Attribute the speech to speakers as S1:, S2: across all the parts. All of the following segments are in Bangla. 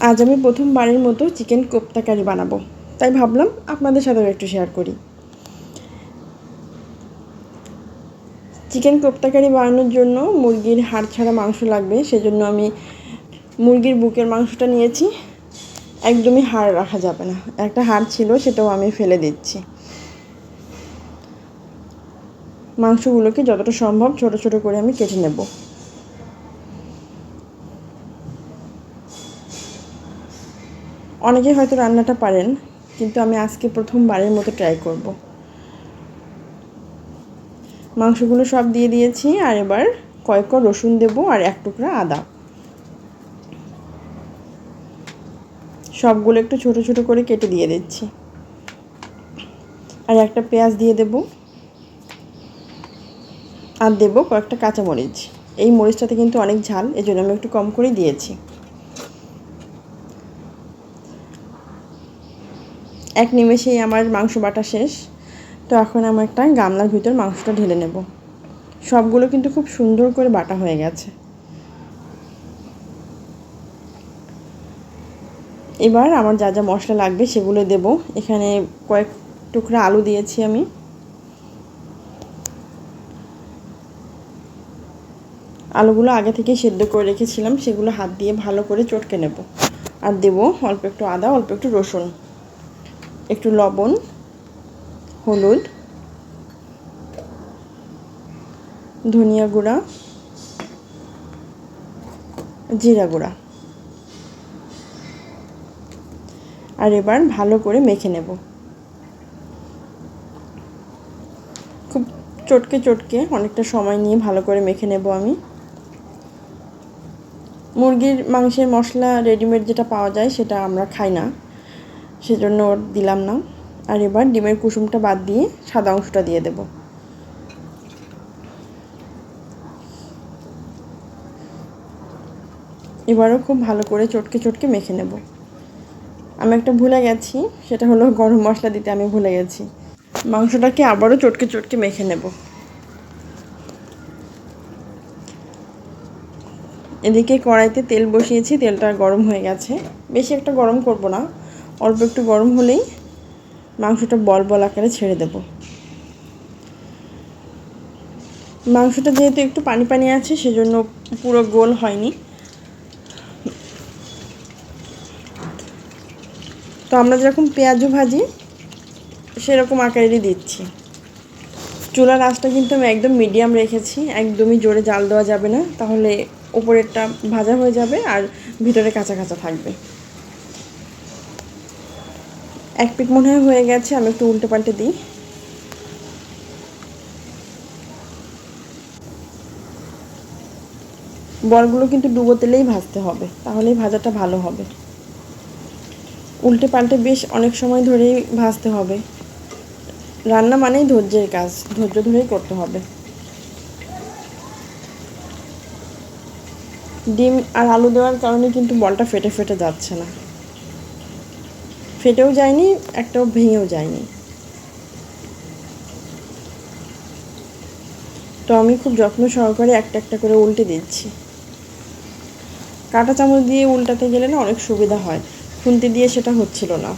S1: আজ আমি প্রথমবারের মতো চিকেন কোপ্তা কারি বানাবো। তাই ভাবলাম আপনাদের সাথেও একটু শেয়ার করি। চিকেন কোপ্তা কারি বানানোর জন্য মুরগির হাড় ছাড়া মাংস লাগবে, সেজন্য আমি মুরগির বুকের মাংসটা নিয়েছি। একদমই হাড় রাখা যাবে না। একটা হাড় ছিল, সেটাও আমি ফেলে দিচ্ছি। মাংসগুলোকে যতটা সম্ভব ছোট ছোট করে আমি কেটে নেব। অনেকেই হয়তো রান্নাটা পারেন, কিন্তু আমি আজকে প্রথমবারের মতো ট্রাই করব। মাংসগুলো সব দিয়ে দিয়েছি, আর এবার কয়েক রসুন দেব আর এক টুকরা আদা। সবগুলো একটু ছোট ছোট করে কেটে দিয়ে দিচ্ছি। আর একটা পেঁয়াজ দিয়ে দেব। আর দেবো কয়েকটা কাঁচামরিচ। এই মরিচটাতে কিন্তু অনেক ঝাল, এজন্য আমি একটু কম করেই দিয়েছি। এক নিমেষেই আমার মাংস বাটা শেষ। তো এখন আমি একটা গামলার ভিতর মাংসটা ঢেলে নেব। সবগুলো কিন্তু খুব সুন্দর করে বাটা হয়ে গেছে। এবার আমার যা যা মশলা লাগবে সেগুলো দেব। এখানে কয়েক টুকরা আলু দিয়েছি আমি। আলুগুলো আগে থেকে সেদ্ধ করে রেখেছিলাম, সেগুলো হাত দিয়ে ভালো করে চটকে নেব। আর দেব অল্প একটু আদা, অল্প একটু রসুন। একটু লবণ, হলুদ, ধনিয়া গুঁড়া, জিরা গুঁড়া। আর এবার ভালো করে মেখে নেব। খুব চটকে চটকে, অনেকটা সময় নিয়ে ভালো করে মেখে নেব আমি। মুরগির মাংসের মশলা রেডিমেড যেটা পাওয়া যায়, সেটা আমরা খাই না। সেজন্য ওর দিলাম না। আর এবার ডিমের কুসুমটা বাদ দিয়ে সাদা অংশটা দিয়ে দেব। এবারও খুব ভালো করে চটকে চটকে মেখে নেব। আমি একটা ভুলে গেছি, সেটা হলো গরম মশলা দিতে আমি ভুলে গেছি। মাংসটাকে আবারও চটকে চটকে মেখে নেব। এদিকে কড়াইতে তেল বসিয়েছি, তেলটা গরম হয়ে গেছে। বেশি একটা গরম করব না। অল্প একটু গরম হলেই মাংসটা বল বল আকারে ছেড়ে দেব। মাংসটা যেহেতু একটু পানি পানি আছে, সেজন্য পুরো গোল হয়নি। তো আমরা যেরকম পেঁয়াজও ভাজি, সেরকম আকারেরই দিচ্ছি। চুলার আঁচটা কিন্তু আমি একদম মিডিয়াম রেখেছি, একদমই জোরে জাল দেওয়া যাবে না, তাহলে ওপরেরটা ভাজা হয়ে যাবে আর ভিতরে কাঁচা কাঁচা থাকবে। এক পিক মনে হয় হয়ে গেছে, আমি একটু উল্টে পাল্টে দিই। বলগুলো কিন্তু ডুবো তেলেই ভাজতে হবে, তাহলেই ভাজাটা ভালো হবে। উল্টে পাল্টে বেশ অনেক সময় ধরেই ভাজতে হবে। রান্না মানেই ধৈর্যের কাজ, ধৈর্য ধরেই করতে হবে। ডিম আর আলু দেওয়ার কারণে কিন্তু বলটা ফেটে ফেটে যাচ্ছে না। ফেটেও যায়নি, একটাও ভেঙেও যায়নি। তো আমি খুব যত্ন সহকারে একটা একটা করে উল্টে দিচ্ছি। কাঁটা চামচ দিয়ে উল্টাতে গেলে না অনেক সুবিধা হয়। খুন্তি দিয়ে সেটা হচ্ছিল না।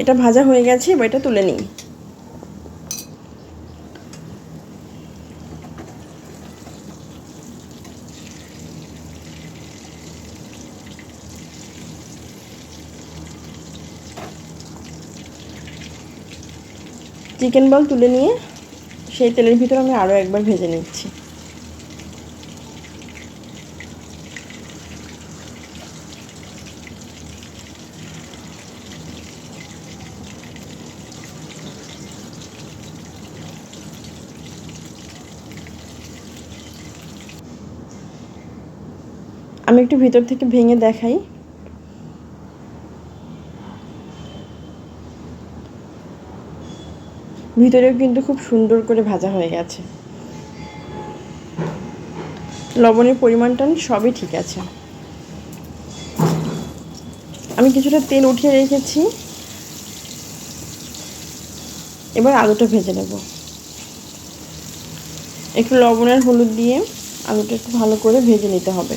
S1: এটা ভাজা হয়ে গেছে, এবার এটা তুলে নিই। চিকেন বল তুলে নিয়ে সেই তেলের ভিতরে আমি আরও একবার ভেজে নিচ্ছি। আমি একটু ভিতর থেকে ভেঙে দেখাই। ভিতরেও কিন্তু খুব সুন্দর করে ভাজা হয়ে গেছে। লবণের পরিমাণটা সবই ঠিক আছে। আমি কিছুটা তেল উঠিয়ে রেখেছি। এবার আলুটা ভেজে নেব। একটু লবণ আর হলুদ দিয়ে আলুটা একটু ভালো করে ভেজে নিতে হবে।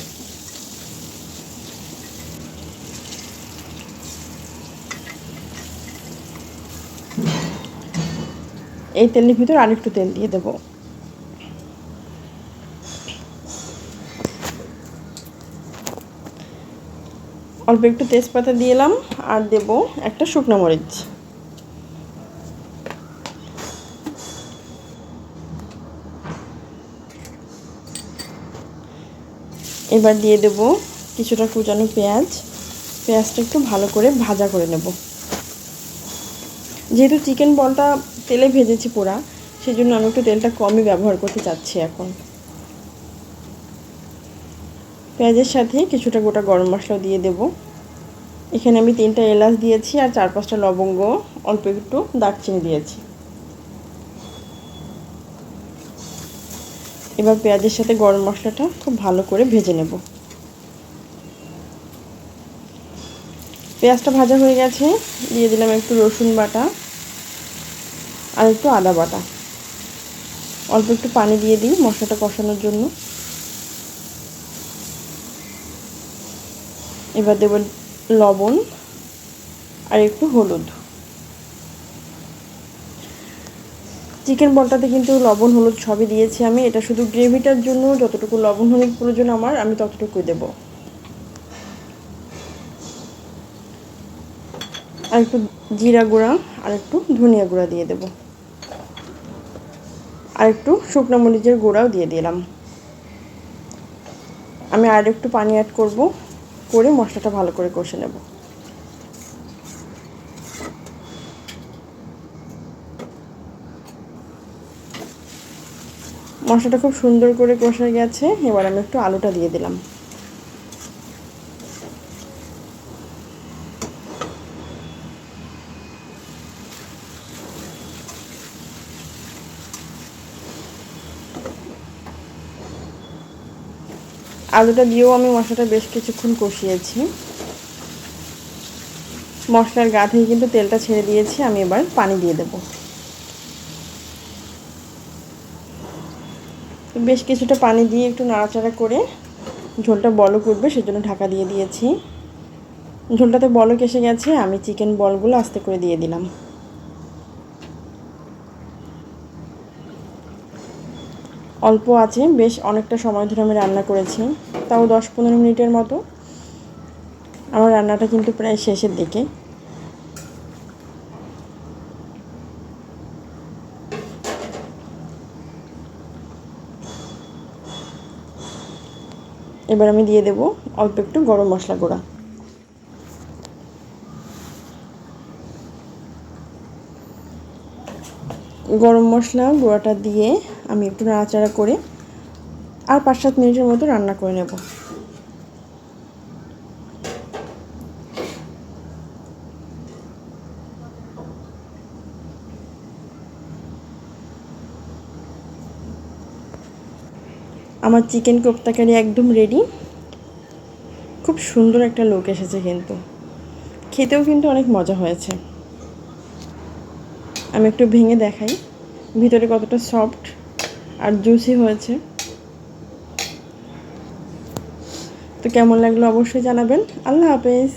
S1: এই তেলের ভিতর আরেকটু তেল দিয়ে দেব। অল্প একটু তেজপাতা দিলাম আর দেব একটা শুকনো মরিচ। এবার দিয়ে দেব কিছুটা কুচানো পেঁয়াজ। পেঁয়াজটা একটু ভালো করে ভাজা করে নেব। যেহেতু চিকেন বলটা তেলে ভেজেছি পোড়া সেই জন্য আমি একটু তেলটা কমই ব্যবহার করতে চাচ্ছি এখন। পেঁয়াজের সাথে কিছুটা গোটা গরম মশলা দিয়ে দেব। এখানে আমি তিনটা এলাচ দিয়েছি আর চার পাঁচটা লবঙ্গ, অল্প একটু দারচিনি দিয়েছি। এবার পেঁয়াজের সাথে গরম মশলাটা খুব ভালো করে ভেজে নেব। পেঁয়াজটা ভাজা হয়ে গেছে, দিয়ে দিলাম একটু রসুন বাটা। আর একটু আদা বাটা। অল্প একটু পানি দিয়ে দিই মশলাটা কষানোর জন্য। এবার দেব লবণ আর একটু হলুদ। চিকেন বলটাতে কিন্তু লবণ, হলুদ সবই দিয়েছি আমি। এটা শুধু গ্রেভিটার জন্য, যতটুকু লবণ, হলুদ প্রয়োজন আমার, আমি ততটুকু দেব। আর একটু জিরা গুঁড়া আর একটু ধনিয়া গুঁড়া দিয়ে দেব। আর একটু শুকনো মরিচের গুঁড়াও দিয়ে দিলাম। আমি আর একটু পানি অ্যাড করব, করে মশলাটা ভালো করে কষে নেব। মশলাটা খুব সুন্দর করে কষে গেছে, এবার আমি একটু আলুটা দিয়ে দিলাম। আলুটা দিয়েও আমি মশলাটা বেশ কিছুক্ষণ কষিয়েছি। মশলার গা থেকে কিন্তু তেলটা ছেড়ে দিয়েছি, আমি এবার পানি দিয়ে দেব। বেশ কিছুটা পানি দিয়ে একটু নাড়াচাড়া করে ঝোলটা বলক উঠবে, সেজন্য ঢাকা দিয়ে দিয়েছি। ঝোলটাতে বলক এসে গেছে, আমি চিকেন বলগুলো আস্তে করে দিয়ে দিলাম। অল্প আছে, বেশ অনেকটা সময় ধরে আমি রান্না করেছি, তাও দশ পনেরো মিনিটের মতো। আমার রান্নাটা কিন্তু প্রায় শেষের দিকে। এবার আমি দিয়ে দেব অল্প একটু গরম মশলা গুঁড়া। গরম মশলা গুঁড়াটা দিয়ে আমি একটু নাড়াচাড়া করে আর পাঁচ সাত মিনিটের মতো রান্না করে নেব। আমার চিকেন কোপ্তাকারি একদম রেডি খুব সুন্দর একটা লোক এসেছে কিন্তু। খেতেও কিন্তু অনেক মজা হয়েছে। আমি একটু ভেঙে দেখাই। ভিতরে কতটা সফট আর জুসি হয়েছে। তো কেমন লাগল অবশ্যই জানাবেন। আল্লাহ হাফেজ।